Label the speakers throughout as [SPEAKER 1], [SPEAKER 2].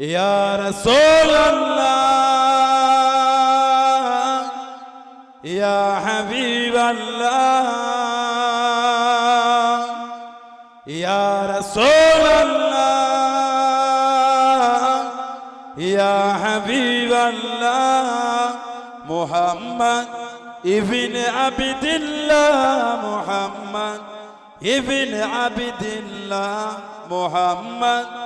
[SPEAKER 1] ইয়ার সোল্লাহ ইয়া হাবিবাল্লাহ ইয়ার সোল্লাহ ইয়া হাবিবাল্লাহ, মোহাম্মদ ইবিন আবিদুল্লাহ, মোহাম্মদ ইবিন আবিদুল্লাহ, মোহাম্মদ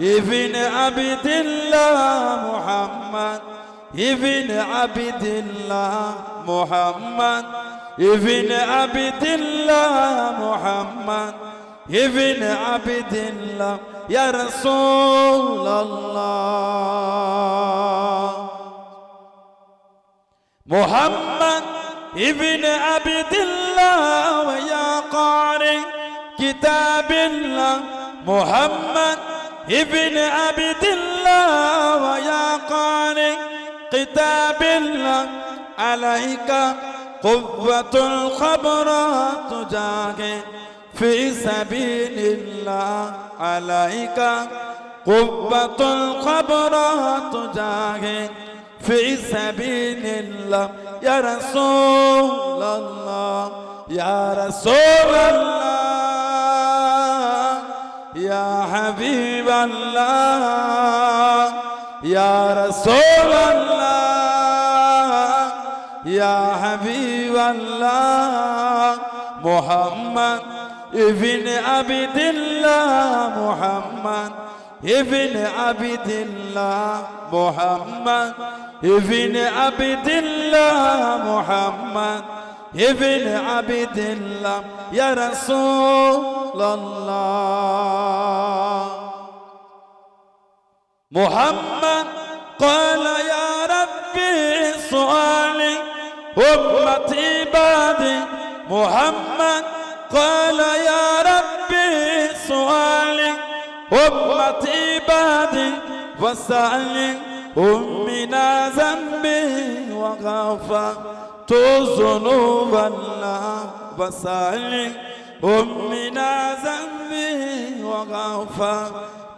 [SPEAKER 1] ابن عبد الله محمد ابن عبد الله محمد ابن عبد الله محمد ابن عبد الله يا رسول الله. محمد ابن عبد الله ويا قارئ كتاب الله. محمد ابن عبد الله ويا قارئ كتاب الله عليك قوة الخبر تجاهد في سبيل الله عليك قوة الخبر تجاهد في سبيل الله. يا رسول الله يا رسول الله. يا حبيب الله يا رسول الله يا حبيب الله محمد ابن عبد الله محمد ابن عبد الله محمد ابن عبد الله محمد ابن عبد الله يا رسول الله محمد قال يا ربي سؤالي أمتي بعدي محمد قال يا ربي سؤالي أمتي بعدي وسألي أمنا ذنبي وغفرت ذنوب الله وسألي أمنا ذنبي وغفرت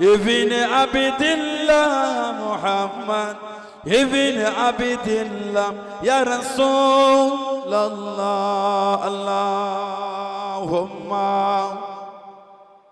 [SPEAKER 1] ابن عبد الله محمد ابن عبد الله. يا رسول الله اللهم